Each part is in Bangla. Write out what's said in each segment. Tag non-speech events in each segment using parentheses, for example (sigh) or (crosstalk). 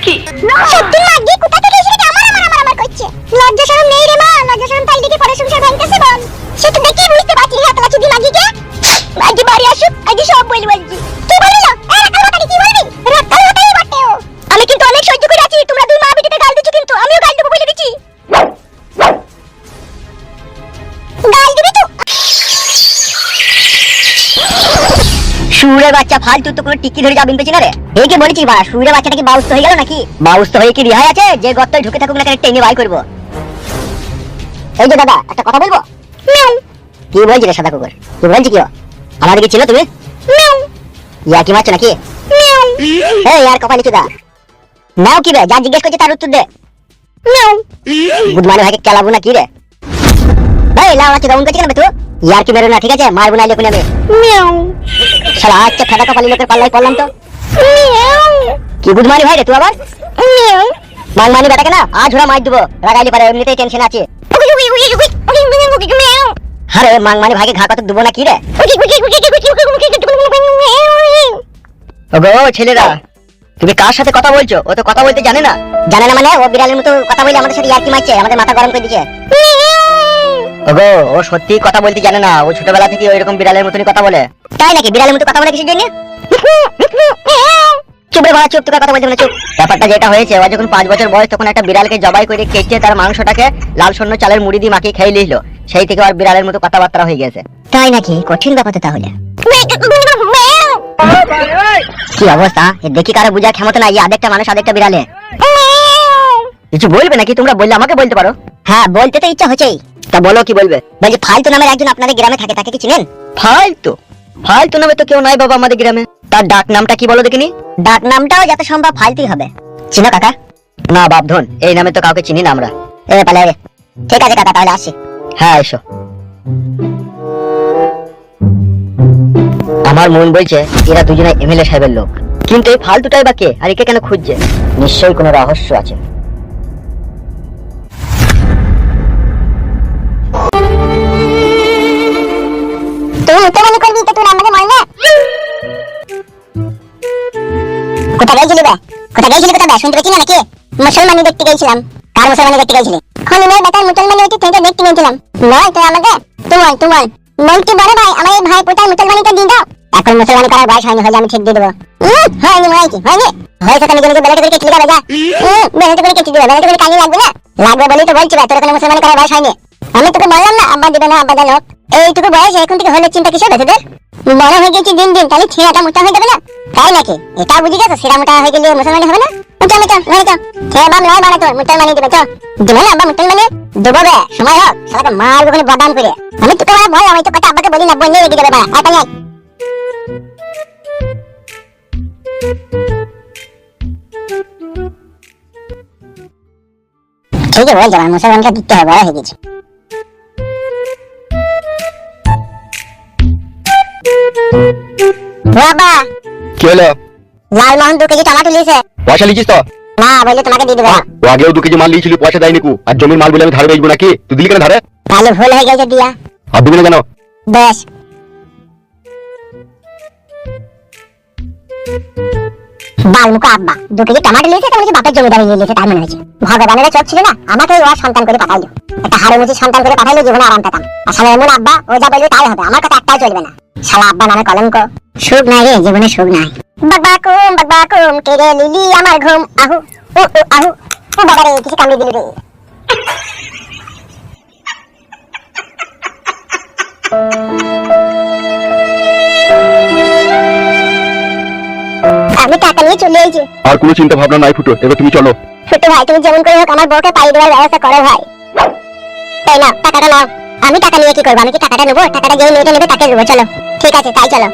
নাকি না লাগে কোথা থেকে এসে আমার আমার আমার আমার করছে। সুরে বাচ্চা ফালতু তো কোনো টিকি ধরে যাবেন পেছি না রে? এই কি বলেছি বা সুরে বাচ্চাটা কি বাউস্ত হয়ে গেল নাকি? বাউস্ত হয়ে কি রিহাই আছে? যে গর্তে ঢুকে থাকুক না কেন টেনে বাই করব। এই যে দাদা একটা কথা বলব? কি বলছি রে সাদা কুকুর? কি বলছি কি ও? আমাদের কি ছিল তুমি? ইয়া কি মারছো নাকি? এই ইয়ার কপালি চুদা। নাও কি রে? যা জিজ্ঞেস করছে তার উত্তর দে। গুড মানে ভাইকে কেলাবো না কি রে? এই লাউ আছে ডাউন করছি কেন তুই ইয়ার কি মেরো না ঠিক আছে মারবো না লেখুন আমি শালা আচ্ছা ফাটা কপালি লোকের পাল্লাই পড়লাম তো কি গুড মানি ভাই রে তুই আবার মাং মানি বেটাকে না আজ ওরা মার দেবো রাগাইলি পারে এমনিতেই টেনশন আছে আরে মাং মানি ভাইকে ঘা কত দেবো না কি রে ওগো ছেলেরা তুমি কার সাথে কথা বলছো ও তো কথা বলতে জানে না জানে না মানে ও বিড়ালের মতো কথা বলে আমাদের সাথে ইয়ার্কি মারছে আমাদের মাথা গরম করে দিচ্ছে ওগো ও সত্যি কথা বলতে জানে না। ও ছোটবেলা থেকে ওইরকম বিড়ালের মতনই কথা বলে। তাই নাকি? বিড়ালের মতো কথা বলে কিসের জন্য? চুপ রে বাবা চুপ তোকে কথা বলতে না চুপ। ব্যাপারটা যেটা হয়েছে ও যখন পাঁচ বছর বয়স তখন একটা বিড়ালকে জবাই করে কেটে তার মাংসটাকে লাল সন্ন চালের মুড়ি দিয়ে মাখিয়ে খেয়ে নিল। সেই থেকে আর বিড়ালের মতো কথাবার্তা হয়ে গেছে। তাই নাকি? কঠিন ব্যাপার তো তাহলে। কি অবস্থা? দেখি কারও বুঝার ক্ষমতা নাই মানুষ বিড়ালে। কিছু বলবে নাকি? তোমরা বললে আমাকে বলতে পারো। হ্যাঁ বলতে তো ইচ্ছা হচ্ছেই। তা বলো কি বলবে? বলছি ফালতু নামের একজন আপনাদের গ্রামে থাকে তাকে কি চিনেন? ফালতু? ফালতু নামে তো কেউ নাই বাবা আমাদের গ্রামে। তার ডাক নামটা কি বলো দেখিনি? ডাক নামটাও যত সম্ভব ফালতুই হবে। চিনো কাকা? না বাপধন এই নামে তো কাউকে চিনি না আমরা। এ পালে রে। ঠিক আছে কাকা তাহলে আসি। হ্যাঁ এসো। আমার মন বলছে এরা দুজনে এমএলএ সাহেবের লোক। কিন্তু এই ফালতুটাই বা কে? আর একে কেন খুঁজছে? নিশ্চয়ই কোনো রহস্য আছে। কোথায় গেছিলি বে কোথায় গেছিলি কোথায়? বে শুনতে পেয়েছি নাকি? মুসলমানি দেখতে গেছিলাম। কার মুসলমানি দেখতে গেছিলি? খলিমের বেটার মুসলমানি হইতে তো দেখতে গেছিলাম। নয় তুই আমাকে? তোমার তোমার বলছি বড় ভাই আমার এই ভাই পোটার মুসলমানিটা দিয়ে দাও। এখন মুসলমানি করার বয়স হয়নি হলে আমি ঠিক দিয়ে দেবো। হয়নি হয়নি হয়নি। হয়েছে তো নিজে নিজে বেলাতে করে কেটে দিবে উম, বেলাতে করে কেটে দিবে বেলাতে করে কাজে লাগবে না? লাগবে বলেই তো বলছি তোর কোনো মুসলমানি করার বয়স হয়নি। আমি তোকে বললাম না, আব্বা দিবে না, আব্বা লোক এইটুকু বয়স এখন থেকে হলে চিন্তা কিসের বেঁচে বড় হয়ে গেছি দিন দিন, তাহলে ছেলেটা মোটা হয়ে যাবে না? তাই নাকি? এটা বুঝি গেছো? সেরা মোটা হয়ে গেলে মুসলমানি হবে না? চল চল ঘরে চল ছেলে বাম লাই বাড়া তোর মুসলমানি দিবে, চল। দিবে না, আব্বা মুসলমানি দেবো বে, সময় হোক। শালাকে মারবো ওখানে বাদাম করে। আমি তোকে বলা ভয় আমি তো কথা আব্বাকে বলি না বললে রেগে যাবে, বাড়া। পানি আয়। ঠিক আছে বলছি, আমার মুসলমানটা দিতে হবে, বড় হয়ে গেছে। বাবা। কি হলো? লাল মোহন দু কেজি টমাটো লিয়েছে পয়সা লিখিস তো? না বললে তোমাকে দিয়ে দেবে। ও আগেও দু কেজি মাল লিয়েছিল পয়সা দেয়নি কু। আর জমির মাল বলে আমি ধারে বেচবো নাকি? তুই দিলি কেন ধারে? তাহলে ভুল হয়ে গেছে দিয়া। আর দিবি না কেন? বেশ। বালমুখো আব্বা দু কেজি টমাটো বলছি বাপের জমিদারি নিয়ে লিয়েছে তার মনে হয়েছে। ভগবানের চোখ ছিল না আমাকে ওর সন্তান করে পাঠাইলো। একটা হাড়ে মুচি সন্তান করে পাঠাইলো জীবনে আরাম পেতাম। আর শালা এমন আব্বা ও যা বলবে তাই হবে আমার কথা একটাও চলবে না। শালা আব্বা নামে কলঙ্ক। সুখ নাই রে জীবনে সুখ নাই। বাকবাকুম বাকবাকুম কেড়ে লিলি আমার ঘুম। আহু উ উ আহু। ও বাবা রে কিছু কামড়ে দিলি রে। আমি টাকা নিয়ে চলে এসেছি আর কোনো চিন্তা ভাবনা নাই ফুটো এবার তুমি চলো। ছোট ভাই তুমি যেমন করে হোক আমার বউকে পাই দেওয়ার ব্যবস্থা করো ভাই। তাই না টাকাটা নাও। আমি টাকা নিয়ে কি করব? আমি কি টাকাটা নেব? টাকাটা যেই মেয়েটা নেবে তাকে দেবো চলো। ঠিক আছে তাই চলো।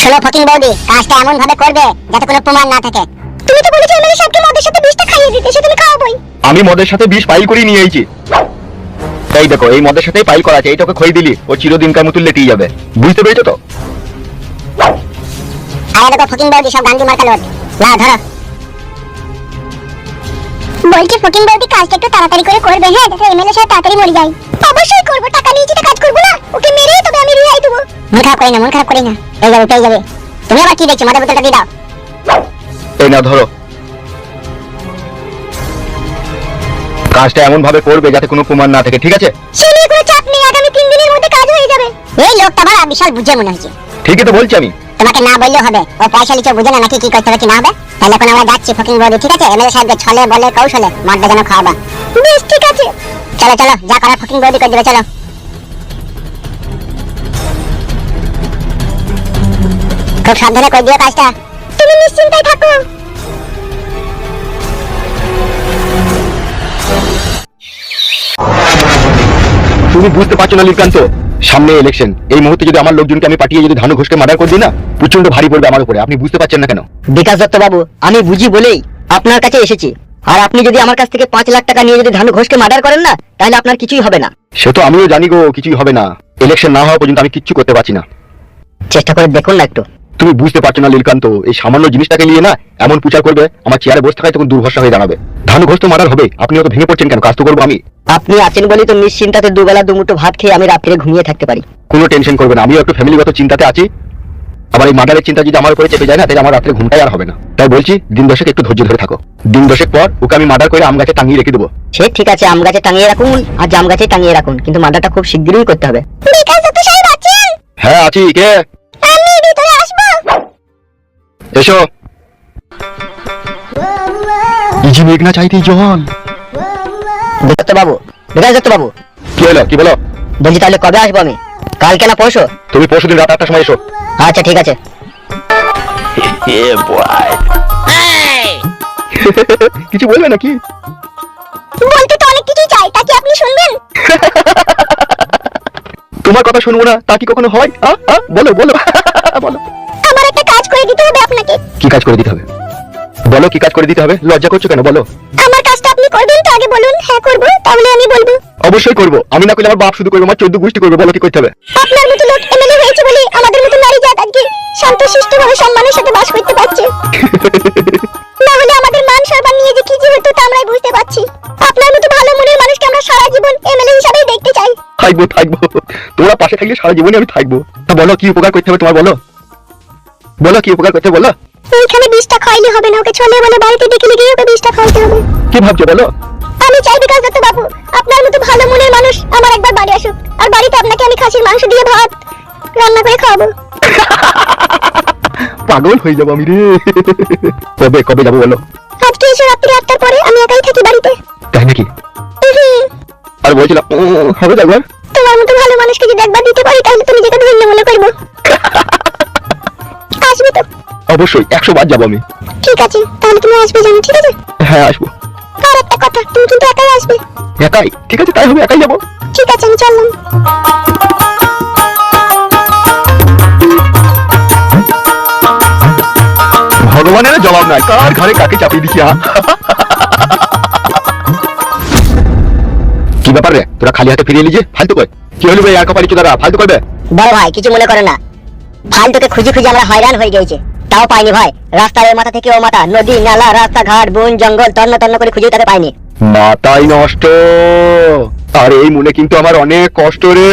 শোনো ফকিং বৌদি কাজটা এমন ভাবে করবে যাতে কোনো প্রমাণ না থাকে। তুমি তো বলেছ এমএলএ সাহেবকে মদের সাথে বিষটা খাইয়ে দিতে সে তুমি খাওয়াবোই। আমি মদের সাথে বিষ পাইল করে নিয়ে আইছি। এই দেখো এই মদের সাথেই পাইল করা আছে এইটাকে খই দিলি ও চিরদিনকার মতো লেটেই যাবে। বুঝতে পেরেছ তো? আরে দেখো ফকিং বৌদি সব গান্ধী মার্কা লোড না ধরো। বলছি ফকিং বৌদি কাজটা একটু তাড়াতাড়ি করে করবে হ্যাঁ? যাতে এমএলএ সাহেব তাড়াতাড়ি মরে যায়। অবশ্যই করব টাকা নিয়েছি তো কাজ করব না ওকে মেরেই তবে আমি রিহাই দেবো। মন খারাপ করি না মন খারাপ করি না। এই যাবে পেয়ে যাবে। তুমি আবার কি দেখছ? বোতলটা দিয়ে দাও। এই না ধরো। কাজটা এমন ভাবে করবে যাতে কোনো প্রমাণ না থাকে ঠিক আছে? সে নিয়ে কোনো চাপ নেই আগামী তিন দিনের মধ্যে কাজ হয়ে যাবে। এই লোকটা ভাড়া বিশাল বুঝে মনে হচ্ছে ঠিকই তো বলছি আমি। তোমাকে না বললেও হবে। ও পয়সা লিচে বুঝে না নাকি কি করতে হবে কি না হবে? তাহলে এখন আমরা যাচ্ছি ফকিং বৌদি ঠিক আছে? এমএলএ সাহেবকে ছলে বলে কৌশলে মারটা যেন খাওয়াবা বেশ ঠিক আছে। চলো চলো যা করার ফকিং বৌদি করে দেবে চলো। খুব সাবধানে করে দিও কাজটা। তুমি নিশ্চিন্তায় থাকো। তুমি বুঝতে পারছ না লীলকান্ত সামনে ইলেকশন এই মুহূর্তে যদি আমার লোকজনকে আমি পাঠিয়ে যদি ধানু ঘোষকে মার্ডার করে দিই না প্রচণ্ড ভারী পড়বে আমার উপরে। আপনি বুঝতে পারছেন না কেন? বিকাশ দত্ত বাবু আমি বুঝি বলেই আপনার কাছে এসেছি। আর আপনি যদি আমার কাছ থেকে পাঁচ লাখ টাকা নিয়ে যদি ধানু ঘোষকে মার্ডার করেন না তাহলে আপনার কিছুই হবে না। সে তো আমিও জানি গো কিছুই হবে না। ইলেকশন না হওয়া পর্যন্ত আমি কিচ্ছু করতে পারছি না। চেষ্টা করে দেখুন না একটু। তুমি বুঝতে পারছ না লীলকান্ত এই সামান্য জিনিসটাকে নিয়ে না এমন প্রচার করবে আমার চেয়ারে বসে থাকায় তখন দুর্ভরসা হয়ে দাঁড়াবে। ধানু ঘোষ তো মার্ডার হবে আপনি অত ভেঙে পড়ছেন কেন? কাজ তো করব আমি। আপনি আছেন বলেই তো নিশ্চিন্তাতে দুবেলা দুমুঠো ভাত খেয়ে আমি রাত্রে ঘুমিয়ে থাকতে পারি। কোনো টেনশন করবে না আমিও একটু ফ্যামিলিগত চিন্তাতে আছি। আবার এই মার্ডারের চিন্তা যদি আমার উপরে চেপে যায় না তাহলে আমার রাত্রে ঘুমটাই আর হবে না। তাই বলছি দিন দশেক একটু ধৈর্য ধরে থাকো। দিন দশেক পর ওকে আমি মার্ডার করে আম গাছে টাঙিয়ে রেখে দেবো। সে ঠিক আছে আম গাছে টাঙিয়ে রাখুন আর জাম গাছে টাঙিয়ে রাখুন কিন্তু মার্ডারটা খুব শিগগিরই করতে হবে। হ্যাঁ আছি। কে? এসো। ইজি মেঘ না চাইতেই জল। দত্ত বাবু বিকাশ দত্ত বাবু। কি হলো কি বলো? বলছি তাহলে কবে আসব আমি? কালকে না পরশু? তুমি পরশু দিন রাত আটটার সময় এসো। আচ্ছা ঠিক আছে। কিছু বলবে নাকি? বলতে তো অনেক কিছুই চাই তা কি আপনি শুনবেন? তোমার কথা শুনব না তা কি কখনো হয়? বলো বলো। কাজ করে দিতে হবে। বলো কি কাজ করে দিতে হবে? লজ্জা করছ কেন? বলো। আমার কাজটা আপনি করবেন তো? আগে বলুন হ্যাঁ করব তাহলে আমি বলব। অবশ্যই করব। আমি না করলে আমার বাপ শুধু করব আমার চোদ্দ গোষ্ঠী করবে বলো কি করতে হবে? আপনার মতো লোক এমএলএ হয়েছে বলে আমাদের মতো নারী জাত আজকে শান্তশিষ্টভাবে সম্মানের সাথে বাস করতে পারছে। না হলে আমাদের মান সম্মান নিয়ে যে কি যে হতো তা আমরাই বুঝতে পারছি। আপনার মতো ভালো মনের মানুষকে আমরা সারা জীবন এমএলএ হিসাবেই দেখতে চাই। থাকব থাকব। তোমরা পাশে থাকলে সারা জীবনে আমি থাকব। তা বলো কি উপকার করতে হবে তোমার বলো? বলো কি উপকার করতে হবে বলো? এইখানে বিষটা খাইলে হবে না ওকে ছলে বলে বাড়িতে ডেকে লিখে ওকে বিষটা খাইতে হবে। কি ভাবছ বলো? আমি চাই বিকাশ দত্ত বাবু আপনার মতো ভালো মনের মানুষ আমার একবার বাড়ি আসুক আর বাড়িতে আপনাকে আমি খাসির মাংস দিয়ে ভাত রান্না করে খাওয়াবো। (laughs) পাগল হয়ে যাব আমি রে। কবে কবে যাব বলো? আজকে এসে রাত্রি আটটার পরে আমি একাই থাকি বাড়িতে। তাই নাকি? আর বলছিলাম হবে যাব তোমার মতো ভালো মানুষকে যদি একবার দিতে পারি তাহলে তুমি নিজেকে ধন্য মনে করব। (laughs) আসবে তো। অবশ্যই একশো বার যাব আমি। ঠিক আছে তাহলে তুমি আসবে জানো ঠিক আছে? হ্যাঁ আসব। আর একটা কথা তুমি কিন্তু একাই আসবে। একাই? ঠিক আছে তাই হবে একাই যাব। ঠিক আছে আমি চললাম। ভগবানের জবাব নাই কার ঘরে কাকে চাপিয়ে দিছি হ্যাঁ? কি ব্যাপার রে তোরা খালি হাতে ফিরিয়ে লিজে ফালতু কর কি হলো ভাই একা পারি চোদারা ফালতু করবে? বড় ভাই কিছু মনে করে না। ফালতুকে খুঁজে খুঁজে আমরা হয়রান হয়ে গেছি। তাও পাইনি ভাই। রাস্তার এ মাথা থেকে ও মাথা। নদী নালা রাস্তাঘাট বন জঙ্গল তন্ন তন্ন করে খুঁজে তাকে পাইনি। মাথাই নষ্ট। আর এই মনে কিন্তু আমার অনেক কষ্ট রে।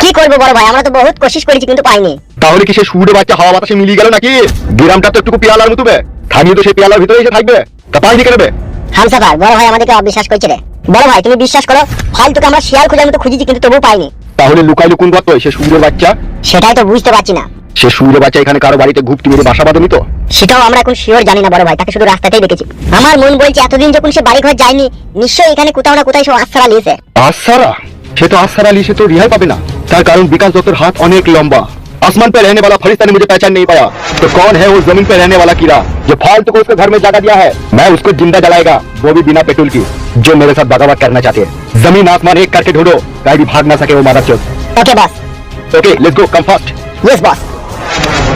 কি করব বড় ভাই? আমরা তো বহুত কোশিশ করেছি কিন্তু পাইনি। তাহলে কি সে সুরে বাচ্চা হাওয়া বাতাসে মিলিয়ে গেল নাকি? গ্রামটা তো একটু পেয়ালার মতো বে। থামিয়ে তো সেই পেয়ালার ভিতরে এসে থাকবে। তা পাইনি কেন বে? হামসাফার বড় ভাই আমাদেরকে অবিশ্বাস করছে রে। বড় ভাই তুমি বিশ্বাস করো ফালতুকে আমরা শিয়াল খোঁজার মতো খুঁজেছি কিন্তু তবু পাইনি। তাহলে লুকাই লুকুন কত? সে সুরের বাচ্চা। সেটাই তো বুঝতে পারছি না। সে সুরের বাচ্চা এখানে কারো বাড়িতে ঘুপটি মেরে বাসা বাঁধনি তো সেটাও আমরা এখন শিওর জানি না বড় ভাই তাকে শুধু রাস্তাতেই দেখেছি আমার মন বলছে এতদিন যখন সে বাড়ি ঘর যায়নি নিশ্চয়ই এখানে কোথাও না কোথাও সব আশ্রা লিয়েছে आसारा সে তো आसारा ली से तो रिहाई पाबे ना তার কারণ বিকাশ দত্তর हाथ अनेक लंबा आसमान पे रहने वाला फरिश्ता ने मुझे पहचान नहीं पाया तो कौन है वो जमीन पे रहने वाला कीड़ा जो फालतू को उसके घर में जगह दिया है मैं उसको जिंदा जलाएगा वो भी बिना पेट्रोल की जो मेरे साथ बगावत करना चाहते हैं जमीन आसमान एक करके ढूंढो कहीं भी भाग ना सके वो मादर चौथ okay boss okay let's go come fast yes boss